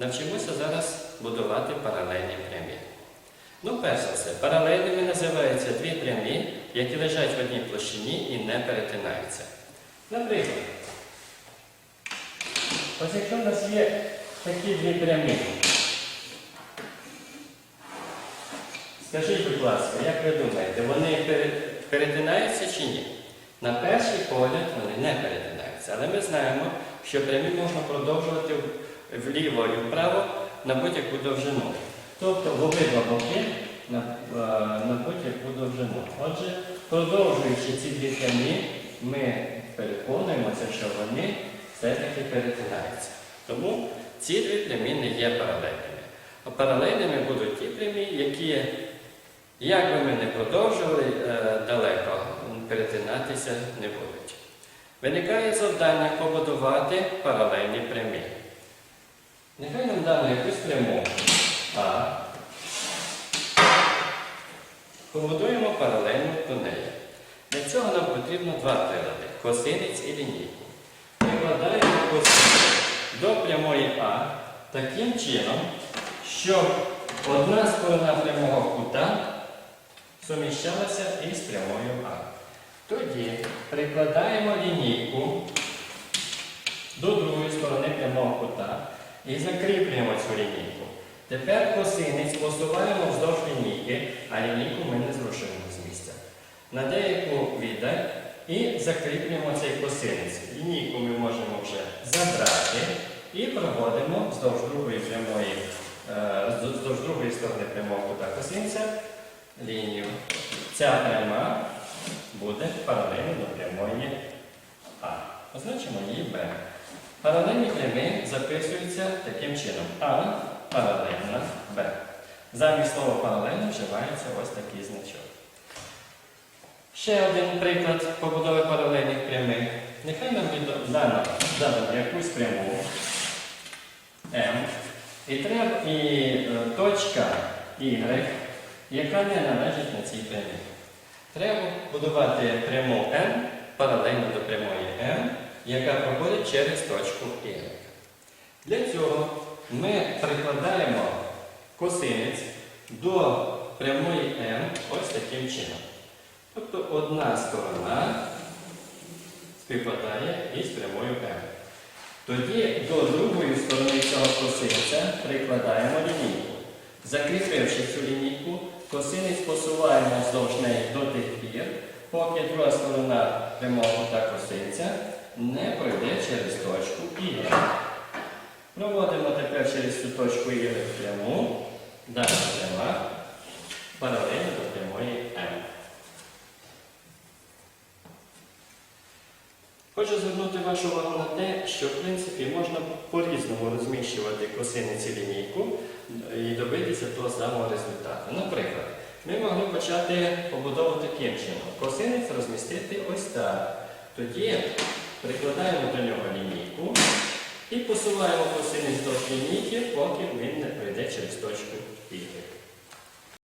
Навчимося зараз будувати паралельні прямі. Ну, перш за все, паралельними називаються дві прямі, які лежать в одній площині і не перетинаються. Наприклад, ось якщо в нас є такі дві прямі, скажіть, будь ласка, як ви думаєте, вони перетинаються чи ні? На перший погляд вони не перетинаються, але ми знаємо, що прямі можна продовжувати вліво і вправо на будь-яку довжину. Тобто в обидва боки на, е, на будь-яку довжину. Отже, продовжуючи ці дві прямі, ми переконуємося, що вони все-таки перетинаються. Тому ці дві прямі не є паралельними. А паралельними будуть ті прямі, які, як би ми не продовжували е, далеко, перетинатися не будуть. Виникає завдання побудувати паралельні прямі. Нехай нам дано якусь пряму А. Побудуємо паралельно до неї. Для цього нам потрібно два прилади косинець і лінійку. Прикладаємо косинець до прямої А таким чином, щоб одна сторона прямого кута суміщалася із прямою А. Тоді прикладаємо лінійку до другої сторони прямого кута і закріплюємо цю лінійку. Тепер косинець посуваємо вздовж лінійки, а лінійку ми не зрушуємо з місця. На деяку віддаль і закріплюємо цей косинець. Лінійку ми можемо вже забрати і проводимо вздовж другої прямої, е, вздовж другої сторони прямого кута косинця лінію. Ця пряма буде паралельно до прямої А. Позначимо її Б. Паралельні прямі записуються таким чином. А паралельна Б. Замість слова паралельно вживається ось такий значок. Ще один приклад побудови паралельних прямих. Нехай нам дано, якусь пряму М. І, треба, і е, точка Y, яка не належить на цій прямій. Треба будувати пряму М паралельно до прямої М, яка проходить через точку Y. Для цього ми прикладаємо косинець до прямої М ось таким чином. Тобто одна сторона співпадає із прямою М. Тоді до другої сторони цього косинця прикладаємо лінійку. Закріпивши цю лінійку, косинець посуваємо вздовж неї до тих пір, поки друга сторона прямого кута косинця не пройде через точку Y. Проводимо тепер через цю точку Y пряму, дана пряма, паралельно до прямої М. Хочу звернути вашу увагу на те, що в принципі можна по-різному розміщувати косиниці лінійку і добитися того самого результату. Наприклад, ми могли почати побудову таким чином. Косинець розмістити ось так. Тоді прикладаємо до нього лінійку і посуваємо косинець до лінійки, поки він не пройде через точку Y.